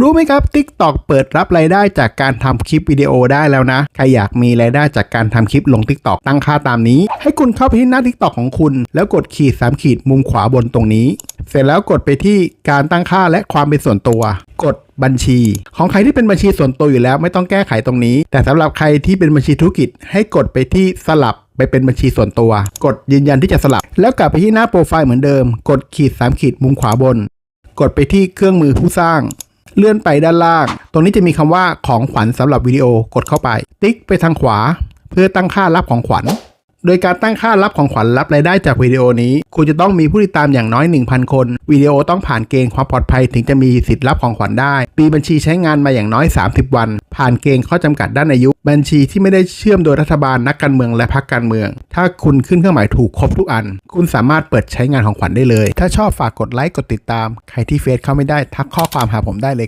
รู้ไหมครับ TikTok เปิดรับรายได้จากการทำคลิปวิดีโอได้แล้วนะ ใครอยากมีรายได้จากการทำคลิปลง TikTok ตั้งค่าตามนี้ ให้คุณเข้าไปที่หน้า TikTok ของคุณ แล้วกดขีด 3 ขีดมุมขวาบนตรงนี้ เสร็จแล้วกดไปที่การตั้งค่าและความเป็นส่วนตัว กดบัญชี ของใครที่เป็นบัญชีส่วนตัวอยู่แล้วไม่ต้องแก้ไขตรงนี้ แต่สำหรับใครที่เป็นบัญชีธุรกิจ ให้กดไปที่สลับไปเป็นบัญชีส่วนตัว กดยืนยันที่จะสลับ แล้วกลับไปที่หน้าโปรไฟล์เหมือนเดิม กดขีด 3 ขีดมุมขวาบน กดไปที่เครื่องมือผู้สร้าง เลื่อนไปด้านล่าง ตรงนี้จะมีคำว่าของขวัญสำหรับวิดีโอกดเข้าไป ติ๊กไปทางขวา เพื่อตั้งค่ารับของขวัญ โดยการตั้งค่ารับของขวัญรับรายได้จากวิดีโอนี้ คุณจะต้องมีผู้ติดตามอย่างน้อย 1,000 คนวิดีโอต้องผ่านเกณฑ์ความปลอดภัยถึงจะมีสิทธิ์รับของขวัญได้ ปีบัญชีใช้งานมาอย่างน้อย 30 วัน ผ่านเกณฑ์ข้อจำกัดด้านอายุ บัญชีที่ไม่ได้เชื่อมโดยรัฐบาลนักการเมืองและพรรคการเมือง ถ้าคุณขึ้นเครื่องหมายถูกครบทุกอัน คุณสามารถเปิดใช้งานของขวัญได้เลย ถ้าชอบฝากกดไลค์กดติดตาม ใครที่เฟซเข้าไม่ได้ทักข้อความหาผมได้เลย